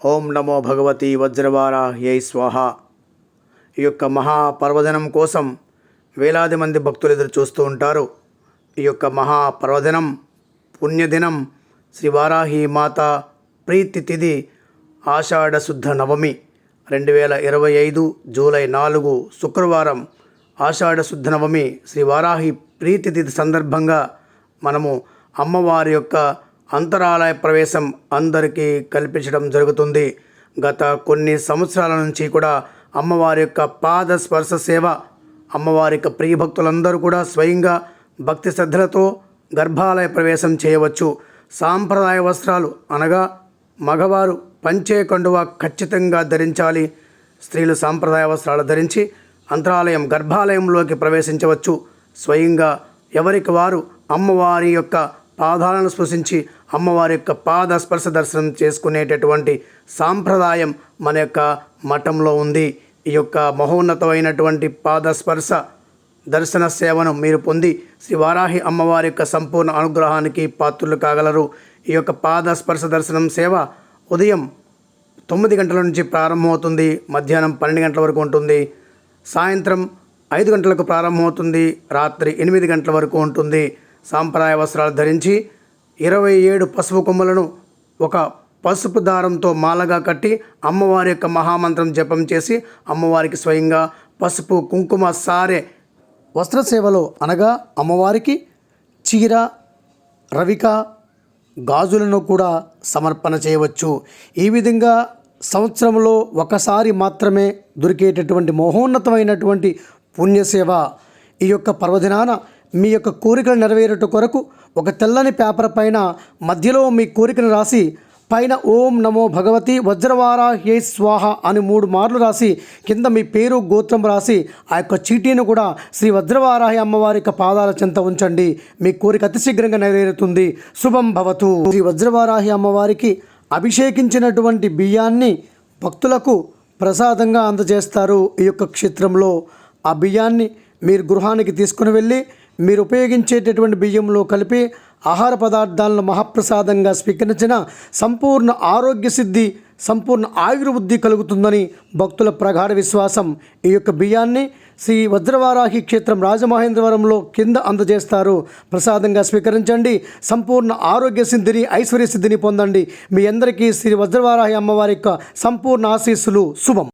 ఓం నమో భగవతి వజ్రవారాహ్యై స్వాహ. ఈ యొక్క మహాపర్వదినం కోసం వేలాది మంది భక్తులు ఎదురు చూస్తూ ఉంటారు. ఈ యొక్క మహాపర్వదినం పుణ్యదినం శ్రీ వారాహి మాత ప్రీతి తిథి ఆషాఢ శుద్ధ నవమి రెండు వేల ఇరవై ఐదు జూలై నాలుగు శుక్రవారం ఆషాఢ శుద్ధ నవమి శ్రీ వారాహి ప్రీతి తిథి సందర్భంగా మనము అమ్మవారి యొక్క అంతరాలయ ప్రవేశం అందరికీ కల్పించడం జరుగుతుంది. గత కొన్ని సంవత్సరాల నుంచి కూడా అమ్మవారి యొక్క పాద స్పర్శ సేవ అమ్మవారి యొక్క ప్రియభక్తులందరూ కూడా స్వయంగా భక్తి శ్రద్ధలతో గర్భాలయ ప్రవేశం చేయవచ్చు. సాంప్రదాయ వస్త్రాలు అనగా మగవారు పంచే కండువ ఖచ్చితంగా ధరించాలి. స్త్రీలు సాంప్రదాయ వస్త్రాలు ధరించి అంతరాలయం గర్భాలయంలోకి ప్రవేశించవచ్చు. స్వయంగా ఎవరికి వారు అమ్మవారి యొక్క పాదాలను స్పృశించి అమ్మవారి యొక్క పాద స్పర్శ దర్శనం చేసుకునేటటువంటి సాంప్రదాయం మన యొక్క మఠంలో ఉంది. ఈ యొక్క మహోన్నతమైనటువంటి పాద స్పర్శ దర్శన సేవను మీరు పొంది శ్రీ వారాహి అమ్మవారి యొక్క సంపూర్ణ అనుగ్రహానికి పాత్రులు కాగలరు. ఈ యొక్క పాద స్పర్శ దర్శనం సేవ ఉదయం తొమ్మిది గంటల నుంచి ప్రారంభమవుతుంది. మధ్యాహ్నం పన్నెండు గంటల వరకు ఉంటుంది. సాయంత్రం ఐదు గంటలకు ప్రారంభమవుతుంది. రాత్రి ఎనిమిది గంటల వరకు ఉంటుంది. సాంప్రదాయ వస్త్రాలు ధరించి ఇరవై ఏడు పసుపు కొమ్మలను ఒక పసుపు దారంతో మాలగా కట్టి అమ్మవారి యొక్క మహామంత్రం జపం చేసి అమ్మవారికి స్వయంగా పసుపు కుంకుమ సారే వస్త్ర సేవలో అనగా అమ్మవారికి చీర రవిక గాజులను కూడా సమర్పణ చేయవచ్చు. ఈ విధంగా సంవత్సరంలో ఒకసారి మాత్రమే దొరికేటటువంటి మహోన్నతమైనటువంటి పుణ్యసేవ. ఈ యొక్క పర్వదినాన మీ యొక్క కోరికలు నెరవేరుట కొరకు ఒక తెల్లని పేపర్ పైన మధ్యలో మీ కోరికను రాసి పైన ఓం నమో భగవతి వజ్రవారాహ్యై స్వాహ అని మూడు మార్లు రాసి కింద మీ పేరు గోత్రం రాసి ఆ యొక్క చీటీని కూడా శ్రీ వజ్రవారాహి అమ్మవారి యొక్క పాదాల చెంత ఉంచండి. మీ కోరిక అతి శీఘ్రంగా నెరవేరుతుంది. శుభం భవతు. శ్రీ వజ్రవారాహి అమ్మవారికి అభిషేకించినటువంటి బియ్యాన్ని భక్తులకు ప్రసాదంగా అందజేస్తారు ఈ యొక్క క్షేత్రంలో. ఆ బియ్యాన్ని మీరు గృహానికి తీసుకుని వెళ్ళి మీరు ఉపయోగించేటటువంటి బియ్యంలో కలిపి ఆహార పదార్థాలను మహాప్రసాదంగా స్వీకరించిన సంపూర్ణ ఆరోగ్య సిద్ధి సంపూర్ణ ఆయుర్వృద్ధి కలుగుతుందని భక్తుల ప్రగాఢ విశ్వాసం. ఈ యొక్క బియ్యాన్ని శ్రీ వజ్రవారాహి క్షేత్రం రాజమహేంద్రవరంలో కింద అందజేస్తారు. ప్రసాదంగా స్వీకరించండి. సంపూర్ణ ఆరోగ్య సిద్ధిని ఐశ్వర్య సిద్ధిని పొందండి. మీ అందరికీ శ్రీ వజ్రవారాహి అమ్మవారి యొక్క సంపూర్ణ ఆశీస్సులు. శుభం.